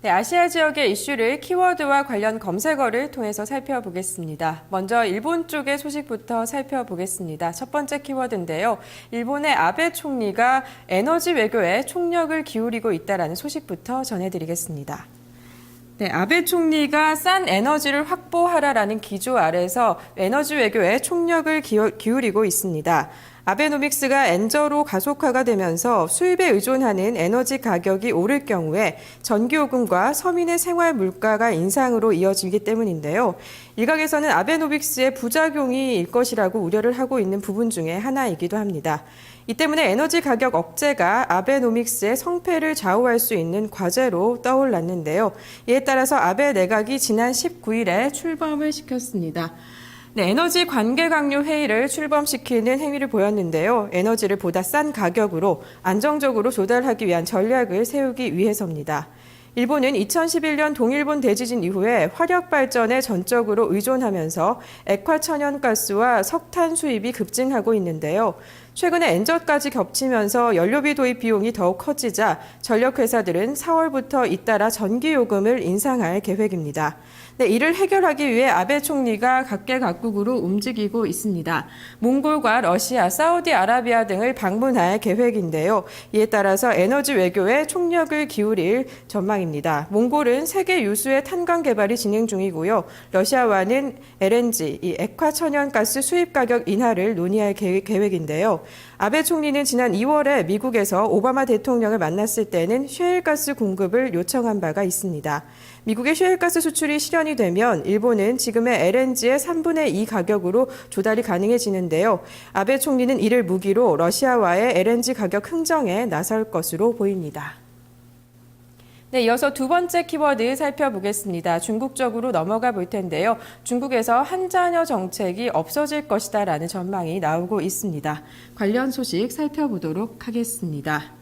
네, 아시아 지역의 이슈를 키워드와 관련 검색어를 통해서 살펴보겠습니다. 먼저 일본 쪽의 소식부터 살펴보겠습니다. 첫 번째 키워드인데요. 일본의 아베 총리가 에너지 외교에 총력을 기울이고 있다라는 소식부터 전해드리겠습니다. 네, 아베 총리가 싼 에너지를 확보하라라는 기조 아래서 에너지 외교에 총력을 기울이고 있습니다. 아베노믹스가 엔저로 가속화가 되면서 수입에 의존하는 에너지 가격이 오를 경우에 전기요금과 서민의 생활 물가가 인상으로 이어지기 때문인데요. 일각에서는 아베노믹스의 부작용이 일 것이라고 우려를 하고 있는 부분 중에 하나이기도 합니다. 이 때문에 에너지 가격 억제가 아베노믹스의 성패를 좌우할 수 있는 과제로 떠올랐는데요. 이에 따라서 아베 내각이 지난 19일에 출범을 시켰습니다. 네, 에너지 관계 강요 회의를 출범시키는 행위를 보였는데요. 에너지를 보다 싼 가격으로 안정적으로 조달하기 위한 전략을 세우기 위해서입니다. 일본은 2011년 동일본 대지진 이후에 화력 발전에 전적으로 의존하면서 액화 천연가스와 석탄 수입이 급증하고 있는데요. 최근에 엔저까지 겹치면서 연료비 도입 비용이 더욱 커지자 전력회사들은 4월부터 잇따라 전기요금을 인상할 계획입니다. 네, 이를 해결하기 위해 아베 총리가 각계각국으로 움직이고 있습니다. 몽골과 러시아, 사우디아라비아 등을 방문할 계획인데요. 이에 따라서 에너지 외교에 총력을 기울일 전망입니다. 몽골은 세계 유수의 탄광 개발이 진행 중이고요. 러시아와는 LNG, 이 액화 천연가스 수입 가격 인하를 논의할 계획인데요. 아베 총리는 지난 2월에 미국에서 오바마 대통령을 만났을 때는 셰일가스 공급을 요청한 바가 있습니다. 미국의 셰일가스 수출이 실현 이 되면 일본은 지금의 LNG의 3분의 2 가격으로 조달이 가능해지는데요. 아베 총리는 이를 무기로 러시아와의 LNG 가격 흥정에 나설 것으로 보입니다. 네, 이어서 두 번째 키워드 살펴보겠습니다. 중국 쪽으로 넘어가 볼 텐데요. 중국에서 한자녀 정책이 없어질 것이다라는 전망이 나오고 있습니다. 관련 소식 살펴보도록 하겠습니다.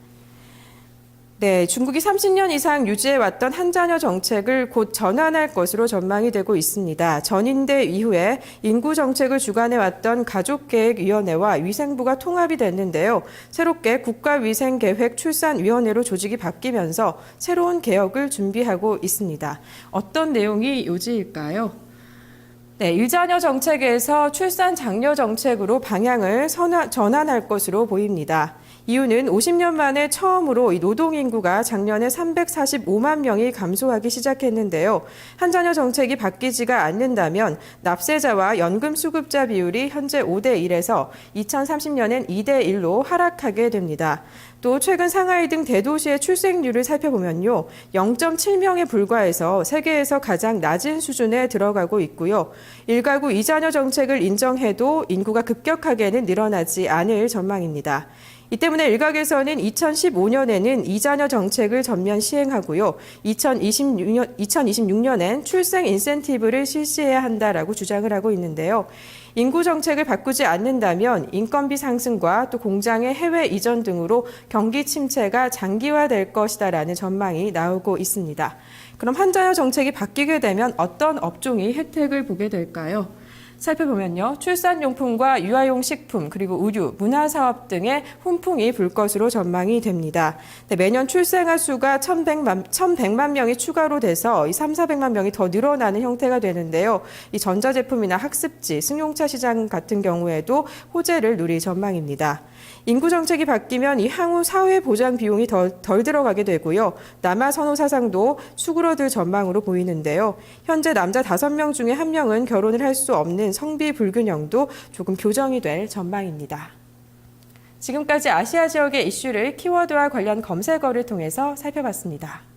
네, 중국이 30년 이상 유지해왔던 한자녀 정책을 곧 전환할 것으로 전망이 되고 있습니다. 전인대 이후에 인구 정책을 주관해왔던 가족계획위원회와 위생부가 통합이 됐는데요. 새롭게 국가위생계획 출산위원회로 조직이 바뀌면서 새로운 개혁을 준비하고 있습니다. 어떤 내용이 요지일까요? 네, 일자녀 정책에서 출산 장려 정책으로 방향을 전환할 것으로 보입니다. 이유는 50년 만에 처음으로 노동 인구가 작년에 345만 명이 감소하기 시작했는데요. 한 자녀 정책이 바뀌지가 않는다면 납세자와 연금 수급자 비율이 현재 5대 1에서 2030년엔 2대 1로 하락하게 됩니다. 또 최근 상하이 등 대도시의 출생률을 살펴보면요. 0.7명에 불과해서 세계에서 가장 낮은 수준에 들어가고 있고요. 일가구 이자녀 정책을 인정해도 인구가 급격하게는 늘어나지 않을 전망입니다. 이 때문에 일각에서는 2015년에는 이자녀 정책을 전면 시행하고요. 2026년, 2026년엔 출생 인센티브를 실시해야 한다라고 주장을 하고 있는데요. 인구 정책을 바꾸지 않는다면 인건비 상승과 또 공장의 해외 이전 등으로 경기 침체가 장기화될 것이다라는 전망이 나오고 있습니다. 그럼 한자녀 정책이 바뀌게 되면 어떤 업종이 혜택을 보게 될까요? 살펴보면요. 출산용품과 유아용 식품, 그리고 의류, 문화사업 등의 훈풍이 불 것으로 전망이 됩니다. 네, 매년 출생아 수가 1,100만, 1,100만 명이 추가로 돼서 이 3, 400만 명이 더 늘어나는 형태가 되는데요. 이 전자제품이나 학습지, 승용차 시장 같은 경우에도 호재를 누릴 전망입니다. 인구 정책이 바뀌면 이 향후 사회 보장 비용이 덜, 덜 들어가게 되고요. 남아 선호 사상도 수그러들 전망으로 보이는데요. 현재 남자 5명 중에 1명은 결혼을 할 수 없는 성비 불균형도 조금 교정이 될 전망입니다. 지금까지 아시아 지역의 이슈를 키워드와 관련 검색어를 통해서 살펴봤습니다.